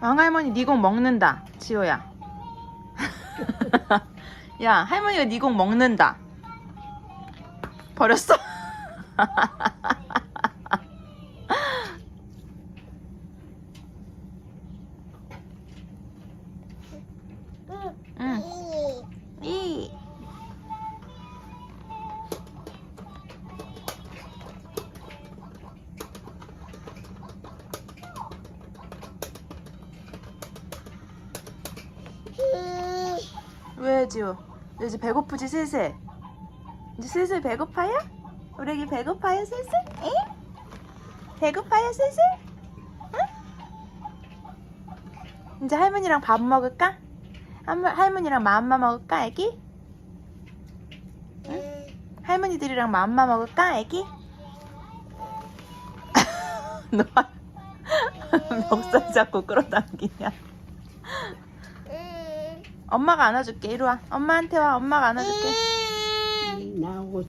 왕할머니 네공 먹는다 지호야 야 할머니가 네공 먹는다 버렸어? 응. 왜 지호? 너 이제 배고프지 슬슬? 이제 슬슬 배고파요? 우리 애기 배고파요 슬슬? 에? 배고파요 슬슬? 응? 이제 할머니랑 밥 먹을까? 할머, 할머니랑 맘마 먹을까 애기? 응? 할머니들이랑 맘마 먹을까 애기? 너 멱살 잡고 끌어당기냐? 엄마가 안아줄게. 이리 와. 엄마한테 와. 엄마가 안아줄게. 나오고